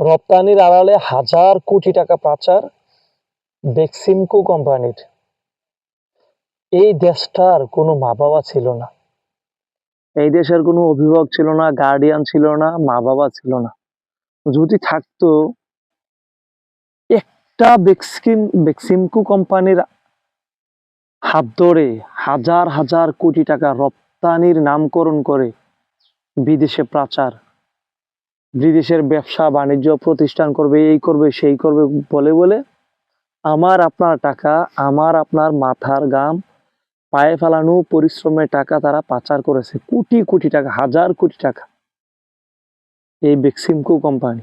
রপ্তানির আড়ালে হাজার কোটি টাকা পাচার বেক্সিমকো কোম্পানির। এই দেশটার কোনো মা বাবা ছিল না। এই দেশের কোনো অভিভাবক ছিল না গার্ডিয়ান ছিল না মা বাবা ছিল না। যদি থাকতো, একটা বেক্সিম, বেক্সিমকো কোম্পানির হাত ধরে হাজার হাজার কোটি টাকা রপ্তানির নামকরণ করে বিদেশে পাচার বিদেশের ব্যবসা, বাণিজ্য প্রতিষ্ঠান করবে, এই করবে, সেই করবে বলে বলে আমার আপনার টাকা, আমার আপনার মাথার গাম পায়ে ফেলানো পরিশ্রমের টাকা তারা পাচার করেছে। কোটি কোটি টাকা, হাজার কোটি টাকা। এই বেক্সিমকো কোম্পানি,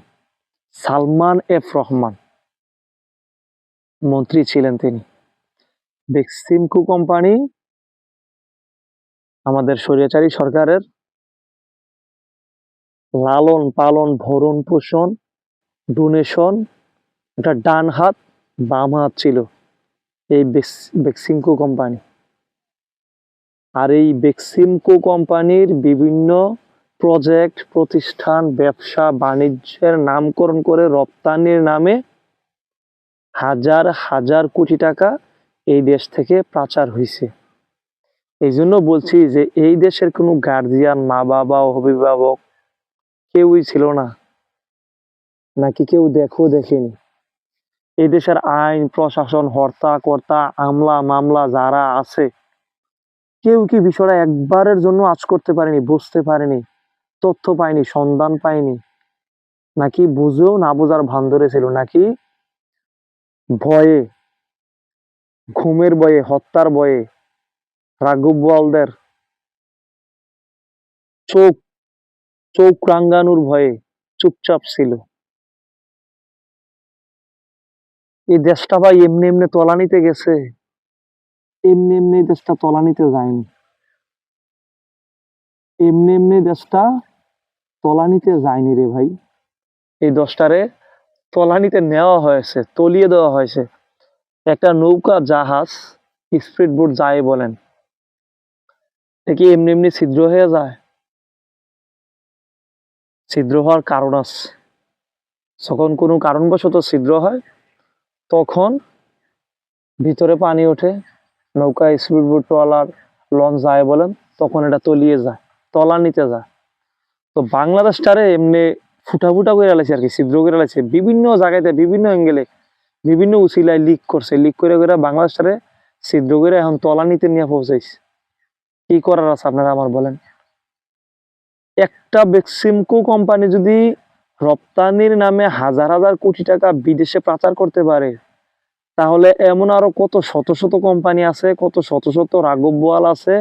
সালমান এফ রহমান, মন্ত্রী ছিলেন তিনি। বেক্সিমকো কোম্পানি আমাদের স্বৈরাচারী সরকারের লালন পালন, ভরণ পোষণ ডোনেশন এটা ডান হাত, বাম হাত ছিল এই বেক্সিমকো কোম্পানি। আর এই বেক্সিমকো কোম্পানির বিভিন্ন প্রজেক্ট প্রতিষ্ঠান, ব্যবসা, বাণিজ্যের নামকরণ করে রপ্তানির নামে হাজার হাজার কোটি টাকা এই দেশ থেকে পাচার হয়েছে এই জন্য বলছি যে এই দেশের কোনো গার্জিয়ান মা বাবা অভিভাবক কেউই ছিল না, নাকি কেউ দেখো দেখেনি। এই দেশের আইন, প্রশাসন হর্তা কর্তা আমলা মামলা যারা আছে, কেউ কি বিষয়টা একবারের জন্য আজ করতে পারেনি, বুঝতে পারেনি, তথ্য পায়নি, সন্ধান পায়নি, নাকি বুঝেও না বোঝার ভান ধরেছিল নাকি ভয়ে, ঘুমের বয়ে হত্যার বয়ে রাঘব বোয়ালদের চোখ চোখ ভয়ে চুপচাপ ছিল। এই দেশটা ভাই এমনি এমনি তলানিতে গেছে। এমনি এমনি দেশটা তলানিতে যায়নি। এমনি এমনি দেশটা তলানিতে যায়নি রে ভাই। এই দশটারে তলানিতে নেওয়া হয়েছে, তলিয়ে দেওয়া হয়েছে। একটা নৌকা জাহাজ স্পিড বোট যায় বলেন কি এমনি এমনি ছিদ্র হয়ে যায়? ছিদ্র হওয়ার কারণ আছে। যখন কোনো কারণবশত ছিদ্র হয়, তখন ভিতরে পানি ওঠে, নৌকা স্পিড বোট ট্রলার লঞ্চ যায় বলেন, তখন এটা তলিয়ে যায় তলানিতে যায়। তো বাংলাদেশ বাংলাদেশটারে এমনি ফুটা ফুটা করে আলাইছে আর কি, ছিদ্র করে আলাইছে বিভিন্ন জায়গাতে, বিভিন্ন অ্যাঙ্গেলে বিভিন্ন উচিলায় লিক করছে। লিক করে করে বাংলাদেশটারে ছিদ্র করে এখন তলানিতে নিয়ে পৌঁছাইছে। কি করার আছে আপনারা আমার বলেন? একটা বেক্সিমকো কোম্পানি যদি রপ্তানির নামে হাজার হাজার কোটি টাকা বিদেশে পাচার করতে পারে, তাহলে এমন আরও কত শত শত কোম্পানি আছে, কত শত শত রাঘব বোয়াল আছে,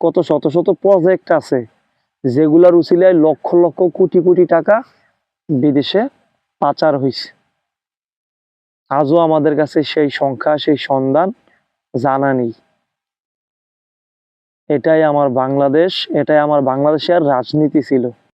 কত শত শত প্রজেক্ট আছে, যেগুলার উচিলায় লক্ষ লক্ষ কোটি কোটি টাকা বিদেশে পাচার হয়েছে আজও আমাদের কাছে সেই সংখ্যা, সেই সন্ধান জানা নেই। এটাই আমার বাংলাদেশ এটাই আমার বাংলাদেশের রাজনীতি ছিল।